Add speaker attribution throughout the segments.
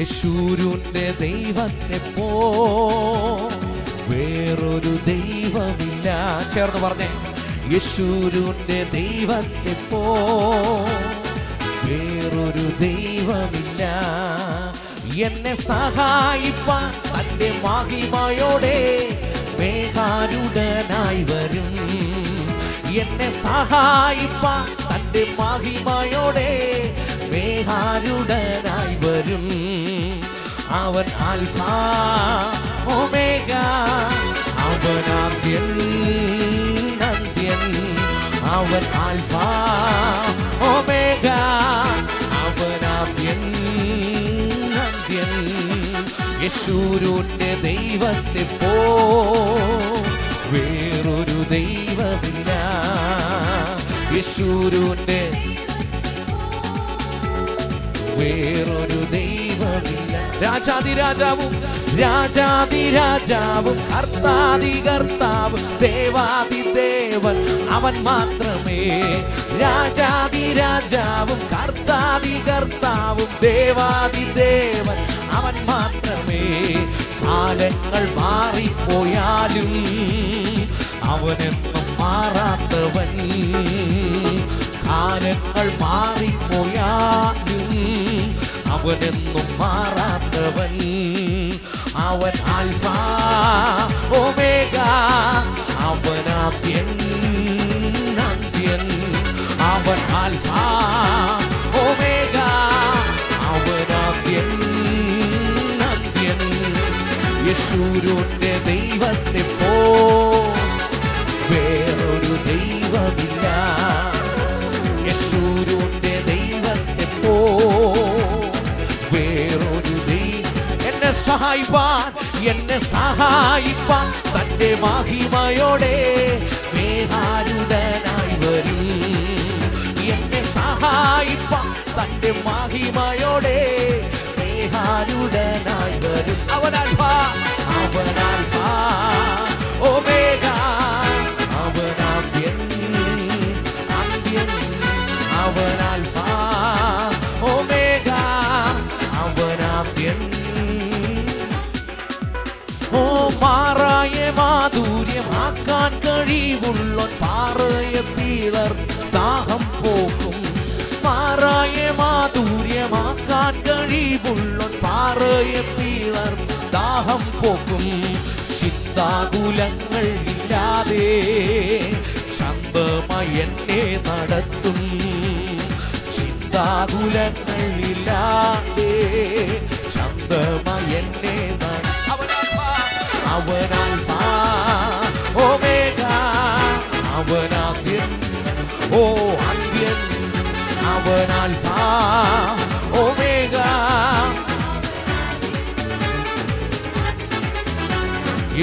Speaker 1: യശൂരുന്റെ ദൈവത്തെ പോ വേറൊരു ദൈവമില്ല. ചേർന്ന് പറഞ്ഞേ. യശൂരുന്റെ ദൈവത്തെ പോ വേറൊരു ദൈവമില്ല. എന്നെ സഹായിപ്പാൻ തന്റെ മാഹിമയോടെ മേഘാരുടനായി വരും. എന്നെ സഹായിപ്പാൻ തന്റെ മഹിമയോടെ മേഘാരുടനായി വരും. അവൻ ആൽഫ ഒമേഗ അവൻ ആദ്യൻ അന്ത്യൻ അവൻ ആൽഫ ഒമേഗ അവൻ ആദ്യൻ അന്ത്യൻ യശൂരുന്റെ ദൈവത്തെ പോ വേറൊരു ദൈവമില്ല. യശൂരുന്റെ വേറൊരു ദൈവമില്ല. രാജാതി രാജാവും രാജാതി രാജാവും കർത്താതി കർത്താവും ദേവാതി ദേവൻ അവൻ മാത്രമേ. രാജാതി രാജാവും കർത്താതി കർത്താവും ദേവാതി ദേവൻ അവൻ മാത്രമേ. കാലങ്ങൾ മാറിപ്പോയാലും അവനെന്നും മാറാത്തവൻ. കാലങ്ങൾ മാറിപ്പോയാലും അവനെന്നും മാറാത്തവൻ. അവൻ ആൽഫ ഒമേഗ അവനാദ്യൻ അന്ത്യൻ. അവൻ ആൽഫ ഒമേഗ അവനാദ്യൻ അന്ത്യൻ. യശൂരുന്റെ ദൈവത്തെ പോ എന്നെ സഹായിപ്പാൻ എന്നെ സഹായിപ്പാൻ തന്റെ മഹിമയോടെ മേഹാരുടനായി വരും. എന്നെ സഹായിപ്പാൻ തന്റെ മഹിമയോടെ മേഹാരുടനായി വരും. അവൻ ഓ മേഘ ഒമേഗ മാധുര്യമാക്കാൻ കഴിവുള്ള പാറയെ പിളർ ദാഹം പോക്കും. മാറായ മാധുര്യമാക്കാൻ കഴിവുള്ള പാറയെ പിളർ ദാഹം പോക്കും. ചിത്താകുലങ്ങൾ ഇല്ലാതെ ചന്തമയന്നെ നടത്തും. ചിത്താകുലങ്ങൾ ഇല്ലാതെ ചന്തമായി നടത്തും നട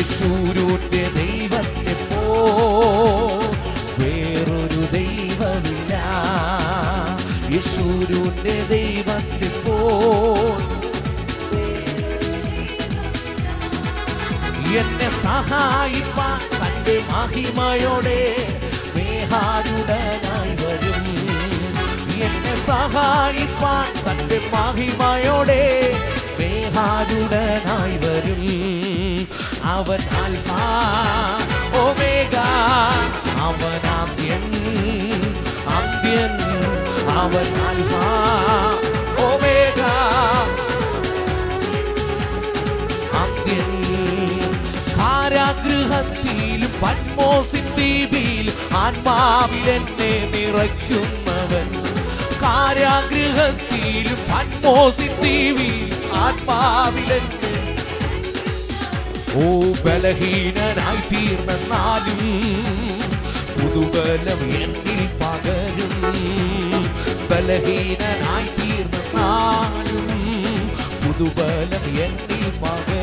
Speaker 1: യശൂരുന്റെ ദൈവത്തെ പോ. വേറൊരു ദൈവമില്ല. യശൂരുന്റെ ദൈവത്തെ പോ. എന്നെ സഹായിപ്പാൻ തന്റെ മഹിമയോടെ മേഹാരുടനായി വരും. എന്നെ സഹായിപ്പാൻ തന്റെ മഹിമയോടെ മേഹാരുടനായി വരും. അവൻ ആൽഫ ഒമേഗ. അവൻ ആദ്യൻ ആദ്യൻ അവൻ ആൽഫ ഒമേഗ. ആദ്യൻ കാരാഗൃഹത്തിലും പന്മോസിൻ ദ്വീപിലും ആത്മാവിൽ എന്നെ നിറയ്ക്കുന്നവൻ. കാരാഗൃഹത്തിലും പന്മോസിൻ ദ്വീപിൽ ആത്മാവിൽ എന്നെ ഓ ബലഹീനനായി തീർന്നാലും പുതുബലം എന്നിൽ പകരും. ബലഹീനനായി തീർന്നാലും പുതുബലം എന്നിൽ പകരും.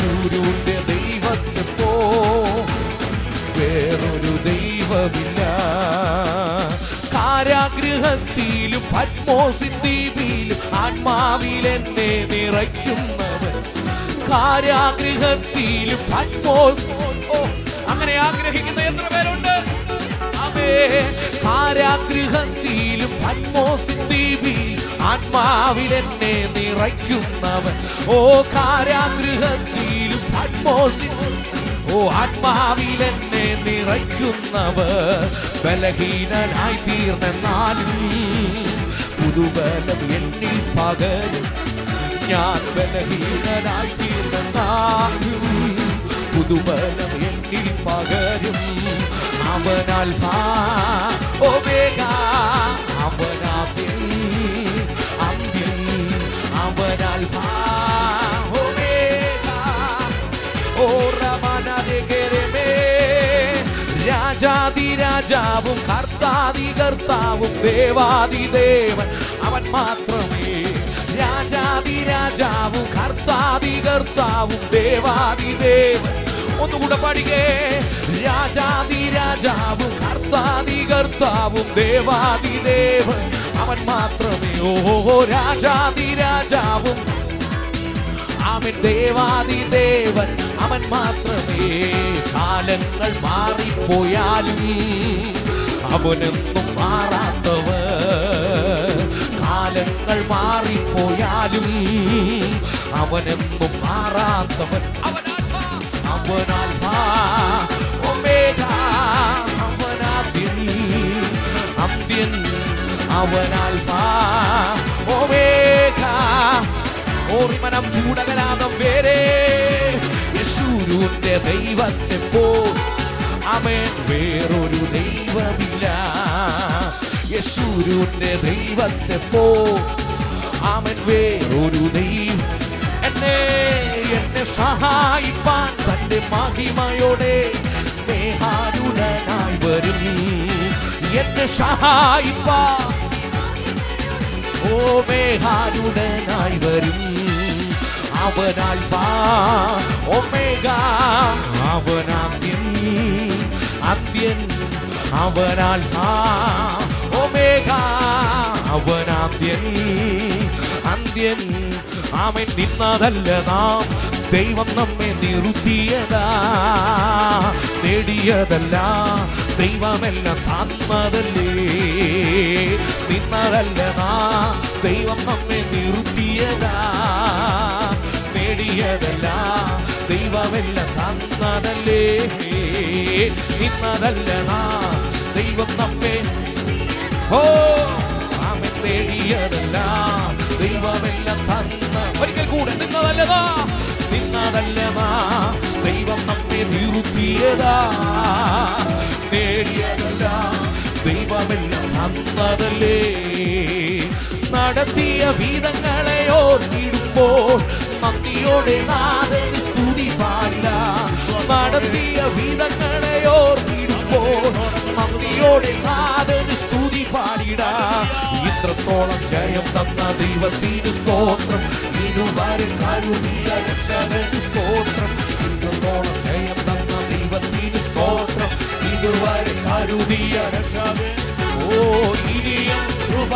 Speaker 1: യേശുരൂന്റെ ദൈവത്തെ പോ വേറൊരു ദൈവമില്ല. കാരാഗ്രഹത്തിലും പത്മോസിൻ ദ്വീപിലും ആത്മാവിൽ എന്നെ നിറയ്ക്കുന്നവൻ. കാരാഗ്രഹത്തിലും പത്മോസ് അങ്ങനെ ആഗ്രഹിക്കുന്ന എത്ര പേരുണ്ട്? അവേ കാരാഗ്രഹത്തിലും പത്മോസിൻ ദ്വീപിലും ആത്മാവിൽ എന്നെ നിറയ്ക്കുന്നവൻ. ഓ കാരാഗൃഹത്തിലും പത്മോസിൻ ഓ ആത്മാവിലെന്നെ നിറയ്ക്കുന്നവർ ബലഹീനനായി തീർന്നെന്നാലും പുതുബലം എന്നിൽ പകരും. ഞാൻ ബലഹീനനായി തീർന്നെന്നാലും പുതുബലം എന്നിൽ പകരും. അവനാൽ ഓ വേഗ അന്ത്യം അവനാൽ Ramana de Gereme, രാജാതി രാജാവും കർത്താതി കർത്താവും ദേവാതി ദേവൻ അവൻ മാത്രമേ രാജാതി രാജാവും കർത്താതി കർത്താവും ദേവാതി ദേവൻ ഒന്നുകൂടെ പാടിക്കേ. രാജാതി രാജാവും കർത്താതി കർത്താവും ദേവാതി ദേവൻ അവൻ മാത്രമേ ഓ രാജാതി രാജാവും അവൻ ദേവാദി ദേവൻ അവൻ മാത്രമേ. കാലങ്ങൾ മാറിപ്പോയാലും അവനൊന്നും മാറാത്തവർ. കാലങ്ങൾ മാറിപ്പോയാലും അവനൊന്നും മാറാത്തവൻ. അവൻ ആൽഫാ, ഒമേഗ, അവനാദ്യൻ, അന്ത്യൻ ഓർമ്മനം ചൂടകലാതം വേറെ യശൂരുന്റെ ദൈവത്തെ പോ. അവൻ വേറൊരു ദൈവമില്ല. യശൂരുന്റെ ദൈവത്തെ പോ. അവൻ വേറൊരു ദൈവം. എന്നെ എന്നെ സഹായിപ്പാൻ തന്റെ മഹിമയോടെ മേഹാരുടനായി വരും. എന്നെ സഹായിപ്പാൻ. ഓ മേഹാരുടനായി വരും. അവനാൽ ഒമേഗ അവനാദ്യൻ അദ്യൻ അവനാൽ ഒമേഗ അവനാദ്യൻ അന്ത്യൻ. അവൻ നിന്നതല്ല നാം ദൈവം നമ്മെ നിറുത്തിയതാ നേടിയതല്ല ദൈവമെല്ലാം തന്നതല്ലേ നിന്നതല്ല നാം ദൈവം നമ്മെ നിർത്തിയതാ നേടിയതല്ല. ദൈവമെല്ലാം തന്നതല്ലേ ഇന്നതല്ല ദൈവം നമ്മെ ഓ ആമൻ നേടിയതല്ല ദൈവമെല്ലാം തന്ന ഒരിക്കൽ കൂടെ നിന്നതല്ലതാ നിന്നതല്ലതാ ദൈവം നമ്മെ നിറുത്തിയതാ നേടിയതല്ല. ദൈവമെല്ലാം തന്നതല്ലേ നടത്തിയ വീതങ്ങളെ ഓർത്തിടുമ്പോൾ നന്ദിയോടെ നാഥന് സ്തുതി പാടില്ല നടത്തിയ വീതങ്ങളെ ഓർത്തിടുമ്പോൾ നന്ദിയോടെ നാഥന് സ്തുതി പാടിട. ഇത്രത്തോളം ജയം തന്ന ദൈവത്തിന് സ്തോത്രം. ഇതുവരെ കരുതിയ രക്ഷകന് സ്തോത്രം. ഇത്രത്തോളം ജയം തന്ന ദൈവത്തിന് സ്തോത്രം. ഇതുവരെ കരുതിയ രക്ഷകൻ ഓ ഇനിയും കൃപ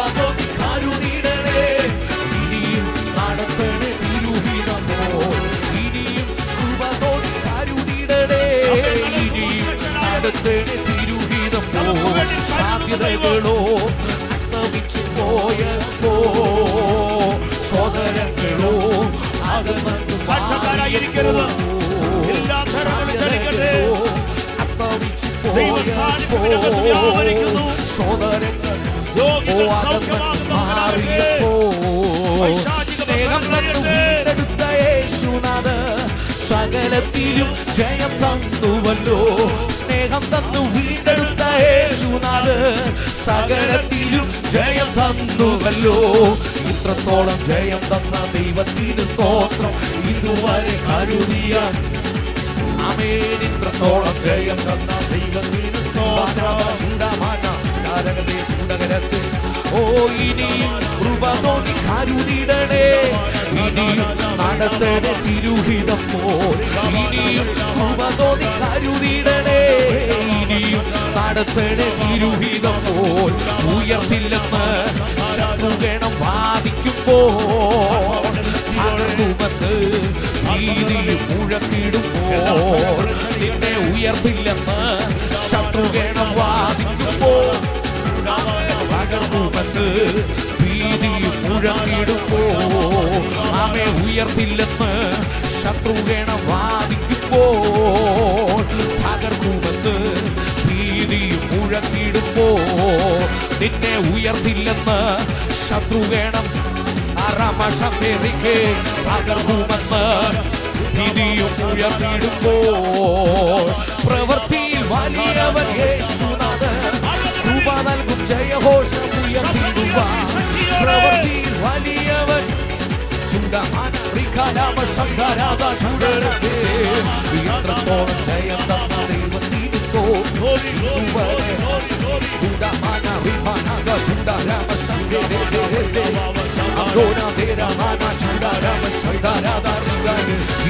Speaker 1: സാധ്യതകളോ അസ്തമിച്ചു പോയപ്പോ സോദരങ്ങളോ അകന്നു
Speaker 2: പക്ഷക്കാരായിരിക്കരുത്. എല്ലാ തരങ്ങളും ചലിക്കട്ടെ.
Speaker 1: അസ്തമിച്ചു
Speaker 2: പോയപ്പോ.
Speaker 1: സോദരങ്ങൾ
Speaker 2: മാറിയപ്പോ
Speaker 1: സ്നേഹം
Speaker 2: ബന്ധനങ്ങൾ
Speaker 1: വീണ്ടെടുത്ത യേശുനാഥ് സകലത്തിലും ജയം തന്നുവല്ലോ സ്നേഹം തന്നു യേശുനാഥ് സകലത്തിലും ജയം തന്നുവല്ലോ. ഇത്രത്തോളം ജയം തന്ന ദൈവത്തിന് സ്തോത്രം ഇതുവരെ കരുതിയ ആമേൻ. ഇത്രത്തോളം ജയം തന്ന ദൈവത്തിന് സ്തോത്രം. ചൂടമാന കാരകത്തെ ചൂടകരത്ത് ഓ ഇനിയും കൃപ കരുതിടണേ. ഇനിയും നടത്തണേ തിരുഹിതം പോൽ. ഇനിയും കൃപ കരുതിടണേ. ഇനിയും താഴ്ത്തണേ തിരുഹിതം പോൽ ഉയർത്തില്ലെന്ന് ശത്രുഗണം വാദിക്കുമ്പോൾ തകർന്നുവന്ന് ഭീതിയിൽ മുഴക്കിടുമ്പോൾ നിന്നെ ഉയർത്തില്ലെന്ന് ശത്രുഗണം വാദിക്കുമ്പോൾ. തകർന്നുവന്ന് ഭീതിയിൽ മുഴക്കിടുമ്പോൾ അവയെ ഉയർത്തില്ലെന്ന് ശത്രുഗണം വാദിക്കുമ്പോൾ നിന്നെ ഉയർത്തില്ലെന്ന് ശത്രു വേണം. തകർന്നുവന്ന് ഇനിയും ഉയർത്തിടുമ്പോൾ പ്രവൃത്തിയിൽ വലിയവൻ യേശുനാഥൻ കൃപ നൽകും ജയഘോഷം ഉയർത്തിടുക പ്രവൃത്തിയിൽ വലിയവൻ എത്രത്തോളം ജയം തന്ന ദൈവത്തിന് സ്തോത്രം. Sardara, Sardara, Sardara